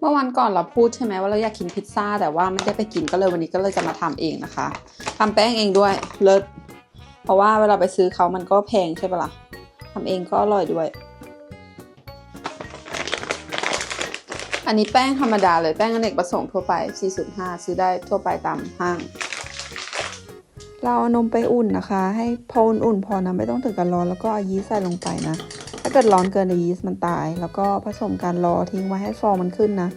เมื่อวันก่อนเราพูดใช่ไหมว่าเราอยากกินพิซซ่าแต่ว่าไม่ได้ไปกินก็เลยวันนี้ก็เลยจะมาทำเองนะคะทำแป้งเองด้วยเลิศเพราะว่าเวลาไปซื้อเขามันก็แพงใช่ปะล่ะทำเองก็อร่อยด้วย อันนี้แป้งธรรมดาเลยแป้งอเนกประสงค์ทั่วไป405ซื้อได้ทั่วไปตามห้าง เราเอานมไปอุ่นนะคะ ให้พออุ่นๆพอนะไม่ต้องถึงกับร้อนแล้วก็เอายีสต์ใส่ลงไปนะาเกิดร้อนเกินยีสต์มันตาย แล้วก็ผสมกันรอทิ้งไว้ให้ฟองมันขึ้นนะ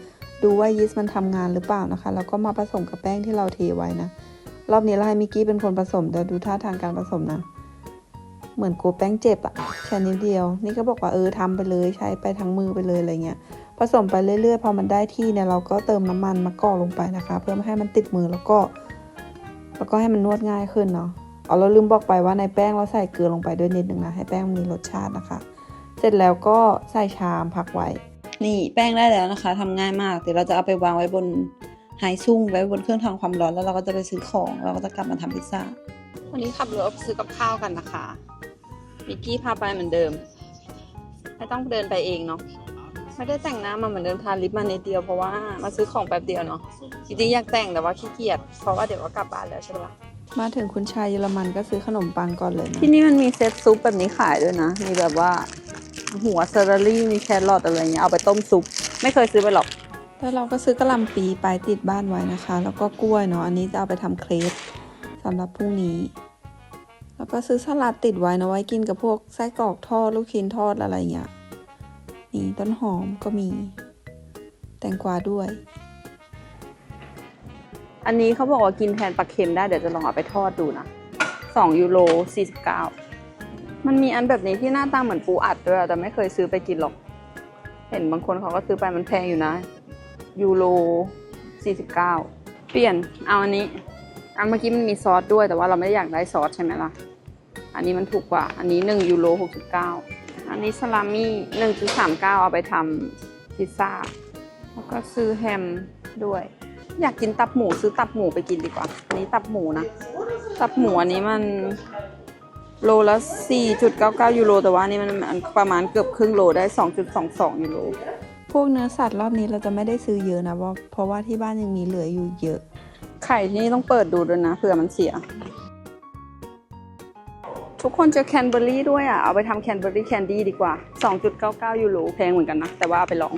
ดูว่ายีสต์มันทำงานหรือเปล่านะคะ แล้วก็มาผสมกับแป้งที่เราเทไว้นะ รอบนี้เราให้มิกกี้เป็นคนผสมเดี๋ยวดูท่าทางการผสมนะ เหมือนกลัวแป้งเจ็บอะแค่นิดเดียว นี่ก็บอกว่าเออทำไปเลยใช้ไปทั้งมือไปเลยอะไรเงี้ย ผสมไปเรื่อยๆ พอมันได้ที่เนี่ยเราก็เติมน้ำมันมะกอกลงไปนะคะ เพื่อไม่ให้มันติดมือแล้วก็ แล้วก็ให้มันนวดง่ายขึ้นเนาะเอาเราลืมบอกไปว่าในแป้งเราใส่เกลือลงไปด้วยนิดนึงนะให้แป้งมีรสชาตินะคะ สร็จแล้วก็ใส่ชามพักไว้ นี่แป้งได้แล้วนะคะทำง่ายมาก เดี๋ยวเราจะเอาไปวางไว้บนไฮซุ่งไว้บนเครื่องทำความร้อนแล้วเราก็จะไปซื้อของ เราก็จะกลับมาทำพิซซ่า วันนี้ขับรถไปซื้อกับข้าวกันนะคะมิกกี้พาไปเหมือนเดิม ไม่ต้องเดินไปเองเนาะ ไม่ได้แต่งหน้ามาเหมือนเดิมทาลิปมาในเดียวเพราะว่ามาซื้อของแป๊บเดียวเนาะ จริงๆอยากแต่งแต่ว่าขี้เกียจ เพราะว่าเดี๋ยวก็กลับบ้านแล้วใช่ปะมาถึงคุณชายเยอรมันก็ซื้อขนมปังก่อนเลยนะที่นี่มันมีเซตซุปแบบนี้ขายด้วยนะ มีแบบว่า หัวเซอร์รี่มีแครอทอะไรเงี้ยเอาไปต้มซุป ไม่เคยซื้อไปหรอกแล้วเราก็ซื้อกระหลำปีไปติดบ้านไว้นะคะ แล้วก็กล้วยเนาะอันนี้จะเอาไปทำเครปสำหรับพรุ่งนี้ แล้วก็ซื้อสลัดติดไว้นะไว้กินกับพวกไส้กรอกทอดลูกชิ้นทอดอะไรเงี้ยนี่ต้นหอมก็มี แตงกวาด้วย อันนี้เขาบอกว่ากินแทนปลาเค็มได้เดี๋ยวจะลองเอาไปทอดดูนะสองยูโรสี่สิบเก้า มันมีอันแบบนี้ที่หน้าตาเหมือนปูอัดด้วยแต่ไม่เคยซื้อไปกินหรอก เห็นบางคนเขาก็ซื้อไปมันแพงอยู่นะ ยูโรสี่สิบเปลี่ยนเอาอันนี้อันเมื่อกี้มันมีซอสด้วยแต่ว่าเราไม่ได้อยากได้ซอสใช่ไหมล่ะ อันนี้มันถูกกว่า อันนี้หนึ่งยูโรหกสิบเก้าอันนี้สลามี่หนึ่งจุดสามเก้าเอาไปทำพิซซ่า แล้วก็ซื้อแฮมด้วย อยากกินตับหมูซื้อตับหมูไปกินดีกว่า อันนี้ตับหมูนะ ตับหมูอันนี้มัน โลละสี่จุดเก้าเก้ายูโร แต่ว่าอันนี้มันมันประมาณเกือบครึ่งโลได้สองจุดสองสองยูโร พวกเนื้อสัตว์รอบนี้เราจะไม่ได้ซื้อเยอะนะเพราะเพราะว่าที่บ้านยังมีเหลืออยู่เยอะ ไข่ที่นี่ต้องเปิดดูด้วยนะเผื่อมันเสีย ทุกคนเจอแคนเบอร์รี่ด้วยอะ เอาไปทำแคนเบอร์รี่แคนดี้ดีกว่า 2.99 ยูโร แพงเหมือนกันนะ แต่ว่าเอาไปลอง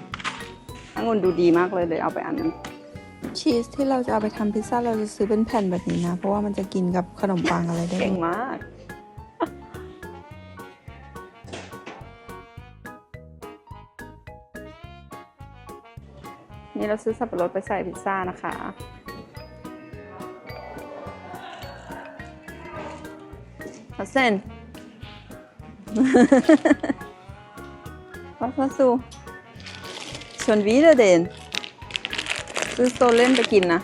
องุ่นดูดีมากเลยเลยเอาไปอันนั้นชีสที่เราจะเอาไปทำพิซซ่าเราจะซื้อเป็นแผ่นแบบนี้นะ เพราะว่ามันจะกินกับขนมปังอะไรได้เก่งมาก นี่เราซื้อสับปะรดไปใส่พิซซ่านะคะ Was denn? Was hast du? Schon wieder den? ซื้อโซเล่นไปกินนะ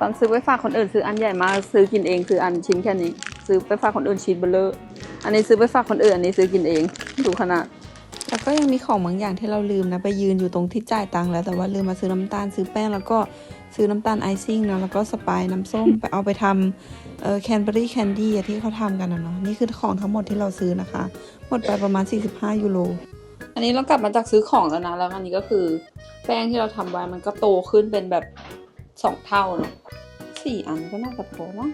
ตอนซื้อไปฝากคนอื่นซื้ออันใหญ่มาก ซื้อกินเองซื้ออันชิ้นแค่นี้ ซื้อไปฝากคนอื่นชิ้นเบลเลอร์อันนี้ซื้อไปฝากคนอื่น อันนี้ซื้อกินเอง ดูขนาดแล้ว ก็ยังมีของบางอย่างที่เราลืมนะไปยืนอยู่ตรงที่จ่ายตังค์แล้วแต่ว่าลืมมาซื้อน้ำตาลซื้อแป้งแล้วก็ซื้อน้ำตาลไอซิ่งนะแล้วก็สปายน้ำส้มไปเอาไปทำเอ่อแคนเบอรี่แคนดี้ที่เขาทำกันนะเนาะนี่คือของทั้งหมดที่เราซื้อนะคะ หมดไปประมาณ 45 ยูโรอันนี้เรากลับมาจากซื้อของแล้วนะแล้วอันนี้ก็คือแป้งที่เราทำไว้มันก็โตขึ้นเป็นแบบสองเท่าเนาะสี่อันก็น่าจะพอมั้ง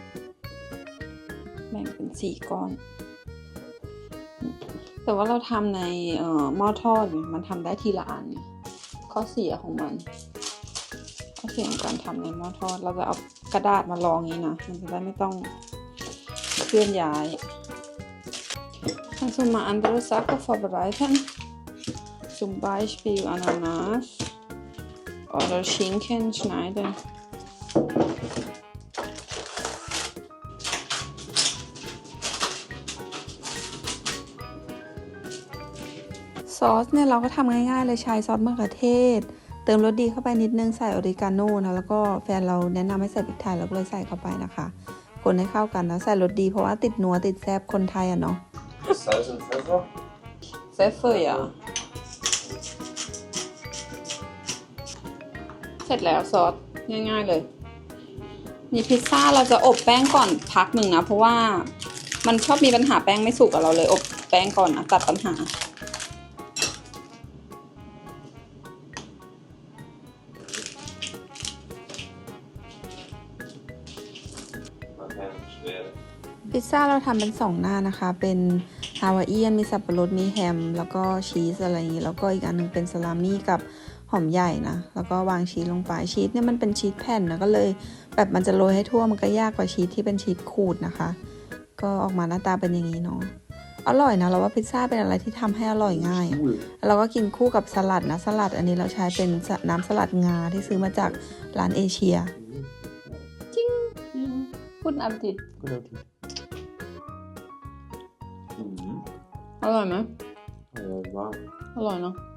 แบ่งเป็นสี่ก้อน แต่ว่าเราทำในเอ่อหม้อทอดเนี่ยมันทำได้ทีละอันเนี่ยข้อเสียของมันข้อเสียของการทำในหม้อทอด เราจะเอากระดาษมารองอย่างนี้นะมันจะได้ไม่ต้องเคลื่อนย้าย Kannst du mal andere Sachen vorbereiten? Zum Beispiel Ananas oder Schinken schneiden. อสเนี่ยเราก็ทำง่ายๆเลยใช้ซอสมะเขือเทศ เติมรสดีเข้าไปนิดนึงใส่ออริกาโน่นะแล้วก็แฟนเราแนะนำให้ใส่พริกไทยเราก็เลยใส่เข้าไปนะคะ คนให้เข้ากันแล้วใส่รสดีเพราะว่าติดนัวติดแซบคนไทยอะเนาะ Salz und Pfeffer. เฟฟเฟอร์อะเสร็จแล้วซอสง่ายๆเลย นี่พิซซ่าเราจะอบแป้งก่อนพักหนึ่งนะ เพราะว่ามันชอบมีปัญหาแป้งไม่สุกอะเราเลยอบแป้งก่อนนะตัดปัญหา พิซซ่าเราทำเป็นสองหน้านะคะ เป็นฮาวายเอียน มีสับปะรด มีแฮม แล้วก็ชีสอะไรอย่างนี้ แล้วก็อีกอันหนึงเป็นสลามี่กับหอมใหญ่นะ แล้วก็วางชีสลงไปชีสเนี่ยมันเป็นชีสแผ่นนะ ก็เลยแบบมันจะโรยให้ทั่วมันก็ยากกว่าชีสที่เป็นชีสขูดนะคะ ก็ออกมาหน้าตาเป็นอย่างนี้เนาะ อร่อยนะเราว่าพิซซ่าเป็นอะไรที่ทำให้อร่อยง่ายอะ Cool. เราก็กินคู่กับสลัดนะ สลัดอันนี้เราใช้เป็นสน้ำสลัดงาที่ซื้อมาจากร้านเอเชีย พูดอัปติด Good idea. Mm. อร่อยไหม Uh, wow. อร่อยเนาะ Mm.